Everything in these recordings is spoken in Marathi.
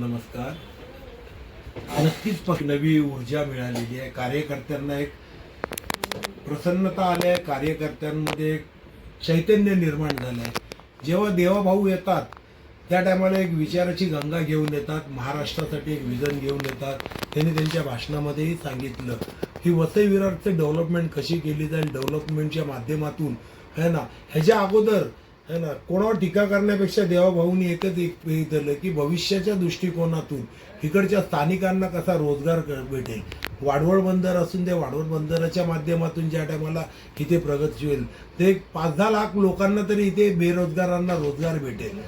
नमस्कार. नक्कीच पक नवी ऊर्जा मिळालेली आहे. कार्यकर्त्यांना एक प्रसन्नता आली आहे. कार्यकर्त्यांमध्ये एक चैतन्य निर्माण झालं आहे. जेव्हा देवाभाऊ येतात त्या टायमाला एक विचाराची गंगा घेऊन येतात. महाराष्ट्रासाठी एक विजन घेऊन येतात. त्यांनी त्यांच्या भाषणामध्येही सांगितलं की वसई विरारचे डेव्हलपमेंट कशी केली जाईल डेव्हलपमेंटच्या माध्यमातून. है ना? ह्याच्या अगोदर है ना? कोणावर टीका करण्यापेक्षा देवाभाऊनी एकच एक हे धरलं की भविष्याच्या दृष्टिकोनातून इकडच्या स्थानिकांना कसा रोजगार क- भेटेल? वाडवळ बंदर असून ते वाडवळ बंदराच्या माध्यमातून ज्या टायमाला इथे प्रगती होईल ते पाच दहा लाख लोकांना तरी इथे बेरोजगारांना रोजगार भेटेल.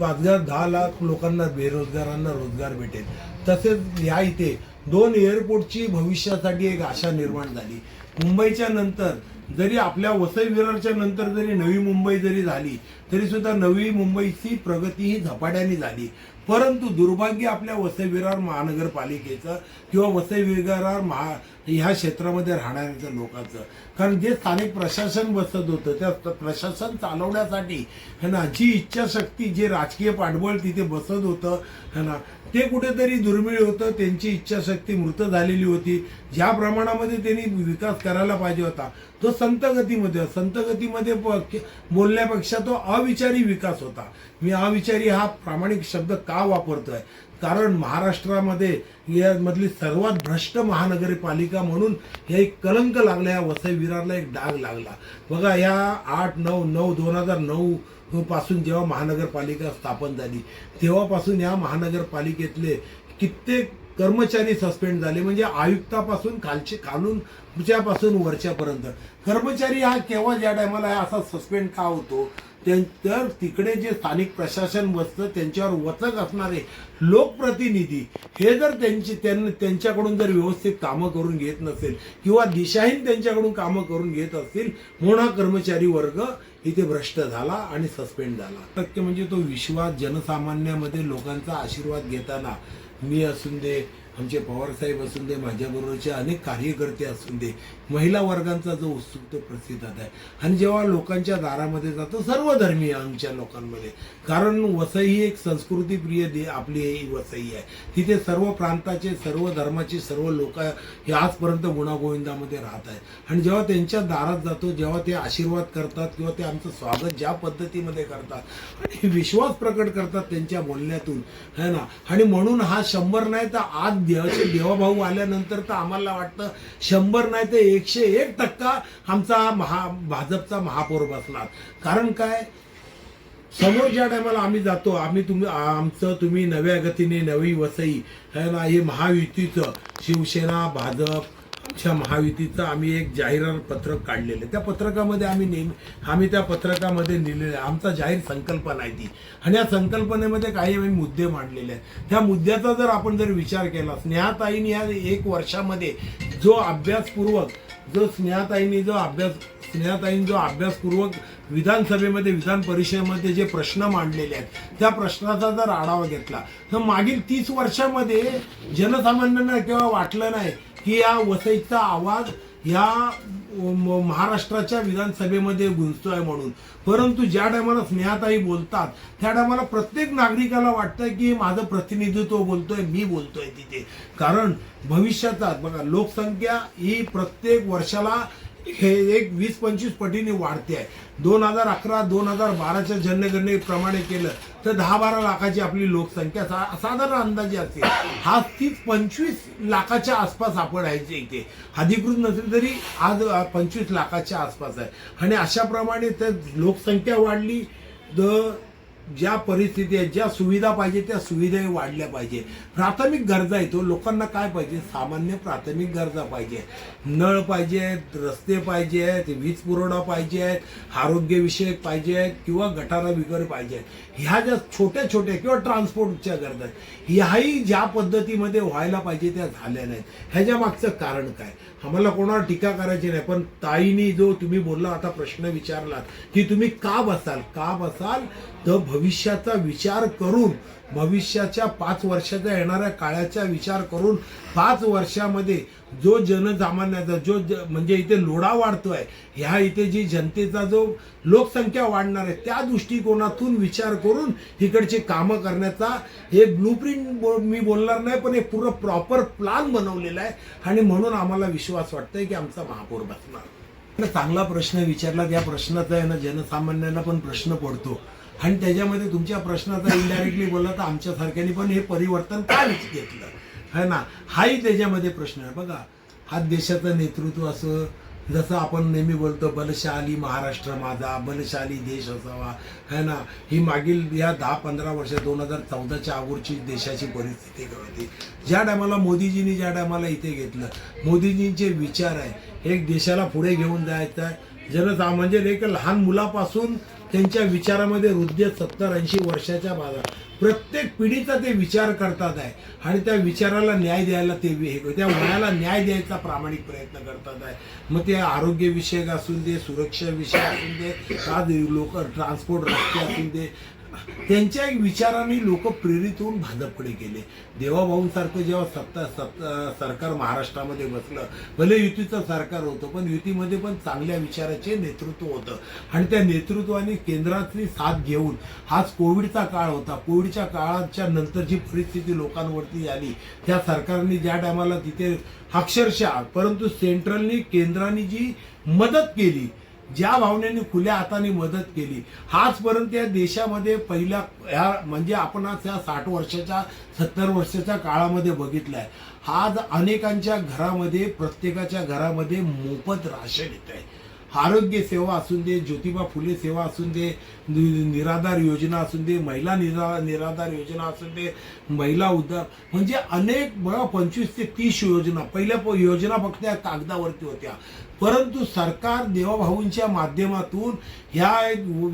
पाच हजार दहा लाख लोकांना बेरोजगारांना रोजगार भेटेल. तसेच या इथे दोन एअरपोर्टची भविष्यासाठी एक आशा निर्माण झाली. मुंबईच्या नंतर जरी आपल्या वसई विरारच्या नंतर जरी नवी मुंबई जरी झाली तरी सुद्धा नवी मुंबईची प्रगती ही झपाट्याने झाली. परंतु दुर्भाग्य आपल्या वसई विरार महानगरपालिकेचं किंवा वसई विरार महा ह्या क्षेत्रामध्ये राहणाऱ्या लोकांचं. कारण जे स्थानिक प्रशासन बसत होतं त्या प्रशासन चालवण्यासाठी है ना जी इच्छाशक्ती जे राजकीय पाठबळ तिथे बसत होतं है ना ते कुठेतरी दुर्मिळ होतं त्यांची इच्छाशक्ती मृत झालेली होती. ज्या प्रमाणामध्ये त्यांनी विकास करायला पाहिजे होता तो संतगतीमध्ये संतगतीमध्ये बोलण्यापेक्षा तो अविचारी विकास होता. मी अविचारी हा प्रामाणिक शब्द का वापरतोय? कारण महाराष्ट्रामध्ये यामधली सर्वात भ्रष्ट महानगरपालिका म्हणून हे एक कलंक लागला या वसई विरारला एक डाग लागला. बघा या आठ नऊ नऊ दोन हजार नऊ पासून जेव्हा महानगरपालिका स्थापन झाली तेव्हापासून या महानगरपालिकेतले कित्येक कर्मचारी सस्पेंड झाले म्हणजे आयुक्तापासून खालचे खालून पासून वरच्यापर्यंत. कर्मचारी हा केव्हा ज्या टायमाला असा सस्पेंड का होतो? त्यां- तर तिकडे जे स्थानिक प्रशासन बसतं त्यांच्यावर वचक असणारे लोकप्रतिनिधी हे जर त्यांची त्यां- त्यांच्याकडून जर व्यवस्थित कामं करून घेत नसेल किंवा दिशाहीन त्यांच्याकडून कामं करून घेत असतील म्हणून हा कर्मचारी वर्ग इथे भ्रष्ट झाला आणि सस्पेंड झाला. टक्के म्हणजे तो विश्वास जनसामान्यामध्ये लोकांचा आशीर्वाद घेताना मी असून दे आमचे पवारसाहेब असून दे माझ्याबरोबरचे अनेक कार्यकर्ते असून दे महिला वर्गांचा जो उत्सुक प्रसिद्ध आहे. आणि जेव्हा लोकांच्या दारामध्ये जातो सर्व धर्मीय आमच्या लोकांमध्ये. कारण वसई ही एक संस्कृतीप्रिय दे आपली ही वसई आहे. तिथे सर्व प्रांताचे सर्व धर्माचे सर्व लोक हे आजपर्यंत गुणागोविंदामध्ये राहत आहेत. आणि जेव्हा त्यांच्या दारात जातो जेव्हा ते आशीर्वाद करतात किंवा ते आमचं स्वागत ज्या पद्धतीमध्ये करतात आणि विश्वास प्रकट करतात त्यांच्या बोलण्यातून है ना? आणि म्हणून हा शंभर नाही तर आज देवाचे देवाभाऊ आल्यानंतर तर आम्हाला वाटतं शंभर नाही तर एकशे एक टक्का आमचा महा भाजपचा महापौर बसणार. कारण काय? समोर ज्या टायमाला आम्ही जातो आम्ही तुम्ही आमचं तुम्ही नव्या गतीने नवी वसई है ना हे महायुतीचं शिवसेना भाजप आमच्या महायुतीचं आम्ही एक जाहिरात पत्रक काढलेलं आहे. त्या पत्रकामध्ये आम्ही नेम आम्ही त्या पत्रकामध्ये लिहिलेलं आहे. आमचा जाहीर संकल्पना आहे ती. आणि या संकल्पनेमध्ये काही आम्ही मुद्दे मांडलेले आहेत. त्या मुद्द्याचा जर आपण जर विचार केला स्नेहाताईने या एक वर्षामध्ये जो अभ्यासपूर्वक जो स्नेहाताईंनी जो अभ्यास स्नेहाताईंनी जो अभ्यासपूर्वक विधानसभेमध्ये विधान परिषदेमध्ये जे प्रश्न मांडलेले आहेत त्या प्रश्नाचा जर आढावा घेतला तर मागील तीस वर्षामध्ये जनसामान्यांना केव्हा वाटलं नाही की या वसईचा आवाज या म- महाराष्ट्राच्या विधानसभेमध्ये गुंजतोय म्हणून. परंतु ज्या टायमाला स्नेहाताई बोलतात त्या टायमाला प्रत्येक नागरिकाला वाटतं की माझं प्रतिनिधित्व बोलतोय मी बोलतोय तिथे. कारण भविष्याचा बघा लोकसंख्या ही प्रत्येक वर्षाला हे एक वीस पंचवीस पटीने वाढते आहे. दोन हजार अकरा दोन हजार बाराच्या जनगणनेप्रमाणे केलं तर दहा बारा लाखाची आपली लोकसंख्या सा- साधारण अंदाजे असते हा तीस पंचवीस लाखाच्या आसपास आपण आहे इथे. अधिकृत नसेल तरी आज पंचवीस लाखाच्या आसपास आहे. आणि अशाप्रमाणे तर लोकसंख्या वाढली द ज्या परिस्थिती आहेत ज्या सुविधा पाहिजे त्या सुविधाही वाढल्या पाहिजे प्राथमिक गरजा येतो हो. लोकांना काय पाहिजे? सामान्य प्राथमिक गरजा पाहिजे. नळ पाहिजे रस्ते पाहिजे आहेत वीज पुरवठा पाहिजे आहेत आरोग्यविषयक पाहिजे आहेत किंवा गटारा वगैरे पाहिजे. ह्या ज्या छोट्या छोट्या किंवा ट्रान्सपोर्टच्या गरजा आहेत ह्याही ज्या पद्धतीमध्ये व्हायला पाहिजे त्या झाल्या नाहीत. ह्याच्या मागचं कारण काय? आम्हाला कोणावर टीका करायची नाही पण ताईनी जो तुम्ही बोलला आता प्रश्न विचारला की तुम्ही का बसाल? का बसाल? तर भविष्याचा विचार करून भविष्याच्या पाच वर्षाच्या येणाऱ्या काळाचा विचार करून पाच वर्षामध्ये जो जनसामान्याचा जो ज- म्हणजे इथे लोढा वाढतोय ह्या इथे जी जनतेचा जो लोकसंख्या वाढणार आहे त्या दृष्टिकोनातून विचार करून इकडची कामं करण्याचा हे ब्लूप्रिंट मी बोलणार नाही पण हे पूर्ण प्रॉपर प्लान बनवलेला आहे. आणि म्हणून आम्हाला विश्वास वाटतोय की आमचा महापौर बसणार. चांगला प्रश्न विचारला त्या प्रश्नाचा आहे ना जनसामान्यांना पण प्रश्न पडतो. आणि त्याच्यामध्ये तुमच्या प्रश्नाचा इनडायरेक्टली बोलला तर आमच्यासारख्याने पण हे परिवर्तन का घेतलं? है ना? हाही त्याच्यामध्ये प्रश्न आहे. बघा हा देशाचं नेतृत्व असं जसं आपण नेहमी बोलतो बलशाली महाराष्ट्र माझा बलशाली देश असावा. है ना? ही मागील या दहा पंधरा वर्ष दोन हजार चौदाच्या अगोदरची देशाची परिस्थिती होती ज्या टायमाला मोदीजींनी ज्या टायमाला इथे घेतलं मोदीजींचे विचार आहे एक देशाला पुढे घेऊन जायचं आहे. जनता म्हणजे एक लहान मुलापासून त्यांच्या विचारामध्ये हृदय सत्तर ऐंशी वर्षाच्या बाजा प्रत्येक पिढीचा ते विचार करतात आहे. आणि त्या विचाराला न्याय द्यायला ते हे- त्या वयाला न्याय द्यायचा प्रामाणिक प्रयत्न करतात आहे. मग ते आरोग्यविषयक असून दे सुरक्षा विषय असून दे आज लोक ट्रान्सपोर्ट रस्ते असून दे त्यांच्या विचाराने लोक प्रेरित होऊन भाजपकडे गेले. देवाभाऊंसारखं जेव्हा सत्ता सत्ता सरकार महाराष्ट्रामध्ये बसलं भले युतीचं सरकार होतं पण युतीमध्ये पण चांगल्या विचाराचे नेतृत्व होतं. आणि त्या नेतृत्वाने केंद्रातली साथ घेऊन हाच कोविडचा काळ होता. कोविडच्या काळाच्या नंतर जी परिस्थिती लोकांवरती आली. त्या सरकारने ज्या टायमाला तिथे अक्षरशः परंतु सेंट्रलनी केंद्राने जी मदत केली ज्या भावनेने खुल्या हाताने मदत केली आजपर्यंत या देशामध्ये पहिल्या ह्या म्हणजे आपण आज ह्या साठ वर्षाच्या सत्तर वर्षाच्या काळामध्ये बघितलं आहे आज अनेकांच्या घरामध्ये प्रत्येकाच्या घरामध्ये मोफत राशन येत आहे आरोग्य सेवा असून दे ज्योतिबा फुले सेवा असून दे निराधार योजना असून दे महिला निरा निराधार योजना असून दे महिला उद्धार म्हणजे अनेक बघा पंचवीस ते तीस योजना पहिल्या योजना फक्त या कागदावरती होत्या. परंतु सरकार देवाभाऊंच्या माध्यमातून ह्या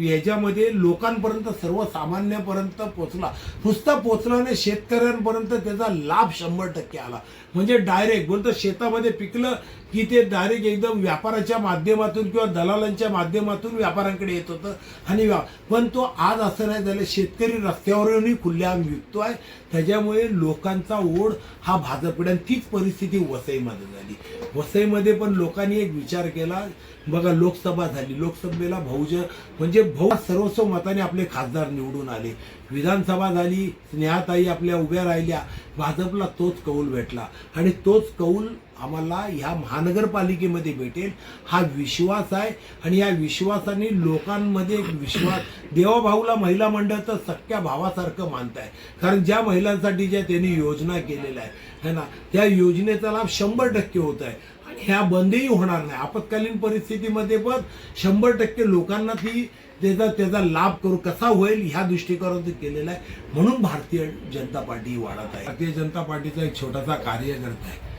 याच्यामध्ये लोकांपर्यंत सर्वसामान्यापर्यंत पोचला नुसता पोचल्याने शेतकऱ्यांपर्यंत त्याचा लाभ शंभर टक्के आला. म्हणजे डायरेक्ट बोलतं शेतामध्ये पिकलं की ते डायरेक्ट एकदम व्यापाराच्या माध्यमातून किंवा दलालांच्या माध्यमातून व्यापाऱ्यांकडे येत होतं आणि पण तो आज असं नाही झालं. शेतकरी रस्त्यावरूनही खुल्लेआम आहे. त्याच्यामुळे लोकांचा ओढ हा भाजपकडे आणि तीच परिस्थिती वसईमध्ये झाली. वसईमध्ये पण लोकांनी एक विचार केला. बघा लोकसभा झाली. लोकसभेला म्हणजे, म्हणजे भाऊ सर्वस्व मताने आपले खासदार निवडून आले. विधानसभा झाली स्नेहाताई आपल्या उभ्या राहिल्या भाजपला तोच कौल भेटला. आणि तोच कौल आम्हाला ह्या महानगरपालिकेमध्ये भेटेल हा विश्वास आहे. आणि या विश्वासाने लोकांमध्ये एक विश्वास देवाभाऊला महिला मंडळ तर सख्या भावासारखं मानत आहे कारण ज्या महिलांसाठी ज्या त्यांनी योजना केलेल्या आहे है ना त्या योजनेचा लाभ शंभर टक्के होत आहे. ह्या बंदही होणार नाही. आपत्कालीन परिस्थितीमध्ये पण शंभर टक्के लोकांना ती त्याचा त्याचा लाभ करू कसा होईल ह्या दृष्टिकोनातून केलेला आहे. म्हणून भारतीय जनता पार्टी वाढत आहे. भारतीय जनता पार्टीचा एक छोटासा कार्यकर्ता आहे.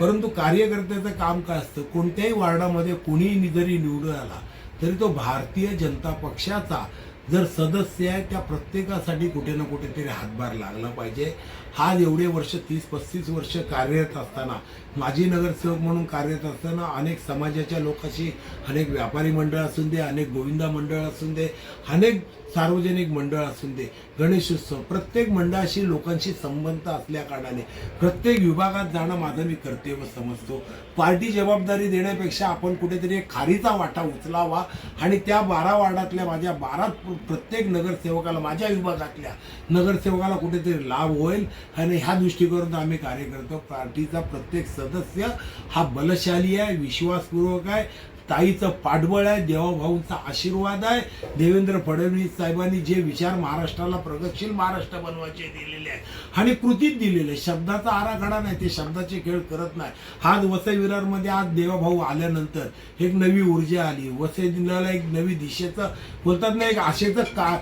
परंतु कार्यकर्त्याचं काम काय असतं? कोणत्याही वार्डामध्ये कोणीही जरी निवडून आला तरी तो भारतीय जनता पक्षाचा जर सदस्य आहे त्या प्रत्येकासाठी कुठे ना कुठेतरी हातभार लागला पाहिजे. आज एवढे वर्ष तीस पस्तीस वर्ष कार्यरत असताना माजी नगरसेवक म्हणून कार्यरत असताना अनेक समाजाच्या लोकांशी अनेक व्यापारी मंडळ असून दे अनेक गोविंदा मंडळ असून दे अनेक सार्वजनिक मंडळ असून दे गणेशोत्सव प्रत्येक मंडळाशी लोकांशी संबंध असल्या कारणाने प्रत्येक विभागात जाणं माझं मी कर्तव्य समजतो. पार्टी जबाबदारी देण्यापेक्षा आपण कुठेतरी एक खारीचा वाटा उचलावा आणि त्या बारा वार्डातल्या माझ्या बारा प्रत्येक नगरसेवकाला माझ्या विभागातल्या नगरसेवकाला कुठेतरी लाभ होईल. आणि ह्या दृष्टिकोनातून आम्ही कार्य करतो. पार्टीचा प्रत्येक सदस्य हा बलशाली आहे विश्वासपूर्वक आहे ताईचं पाठबळ आहे देवाभाऊंचा आशीर्वाद आहे. देवेंद्र फडणवीस साहेबांनी जे विचार महाराष्ट्राला प्रगतशील महाराष्ट्र बनवायचे दिलेले आहे आणि कृतीत दिलेले आहे. शब्दाचा आराखडा नाही ते शब्दाचे खेळ करत नाही. आज वसई विरारमध्ये आज देवाभाऊ आल्यानंतर एक नवी ऊर्जा आली. वसई जिल्ह्याला एक नवी दिशेचं बोलतात ना एक आशेचं का,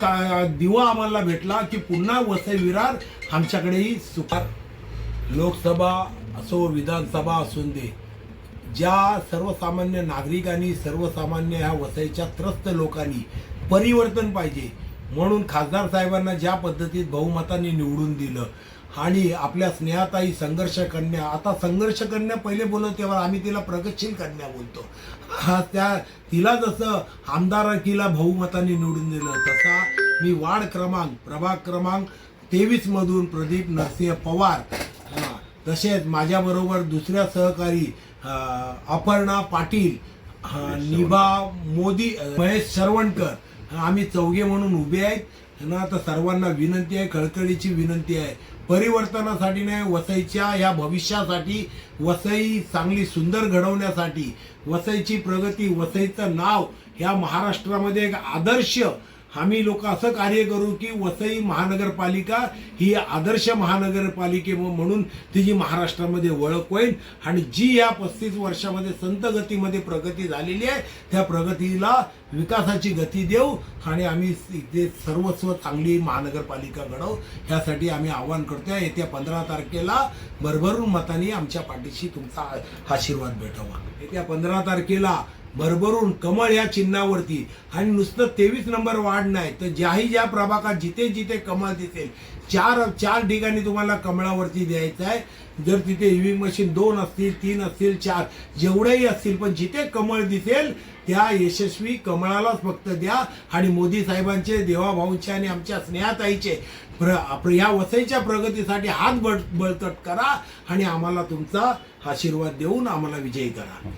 का दिवा आम्हाला भेटला की पुन्हा वसई विरार आमच्याकडेही सुखार लोकसभा असो विधानसभा असून दे ज्या सर्वसामान्य नागरिकांनी सर्वसामान्य ह्या वसईच्या त्रस्त लोकांनी परिवर्तन पाहिजे म्हणून खासदार साहेबांना ज्या पद्धतीत बहुमताने निवडून दिलं आणि आपल्या स्नेहाताई संघर्ष कन्या आता संघर्ष कन्या पहिले बोलत तेव्हा आम्ही तिला प्रगतशील कन्या बोलतो. हा त्या तिला जसं आमदारकीला बहुमताने निवडून दिलं तसा मी वार्ड क्रमांक प्रभाग क्रमांक तेवीस मधून प्रदीप नरसिंह पवार. तसेच माझ्याबरोबर दुसऱ्या सहकारी अपर्णा पाटील निभा मोदी महेश सरवणकर. आम्ही चौघे म्हणून उभे आहेत. ना तर सर्वांना विनंती आहे कळकळीची विनंती आहे. परिवर्तनासाठी नाही वसईच्या ह्या भविष्यासाठी वसई चांगली सुंदर घडवण्यासाठी वसईची प्रगती वसईचं नाव ह्या महाराष्ट्रामध्ये एक आदर्श आम्ही लोक असं कार्य करू की वसई महानगरपालिका ही आदर्श महानगरपालिके म्हणून तिची महाराष्ट्रामध्ये ओळख होईल. आणि जी या पस्तीस वर्षामध्ये संत गतीमध्ये प्रगती झालेली आहे त्या प्रगतीला विकासाची गती देऊ आणि आम्ही इथे सर्वस्व चांगली महानगरपालिका घडवू. ह्यासाठी आम्ही आवाहन करतोय. येत्या पंधरा तारखेला भरभरून मतांनी आमच्या पाठीशी तुमचा आशीर्वाद भेटावा. येत्या पंधरा तारखेला भरभरून कमळ या चिन्हावरती. आणि नुसतं तेवीस नंबर वाढ नाही तर ज्याही ज्या प्रभागात जिथे जिथे कमळ दिसेल चार चार ठिकाणी तुम्हाला कमळावरती द्यायचं आहे. जर तिथे इव्हिंग मशीन दोन असतील तीन असतील चार जेवढेही असतील पण जिथे कमळ दिसेल त्या यशस्वी कमळालाच फक्त द्या. आणि मोदी साहेबांचे देवाभाऊंचे आणि आमच्या स्नेहाताईचे प्र प्र- या वसईच्या प्रगतीसाठी हात बळ बळकट करा. आणि आम्हाला तुमचा आशीर्वाद देऊन आम्हाला विजयी करा.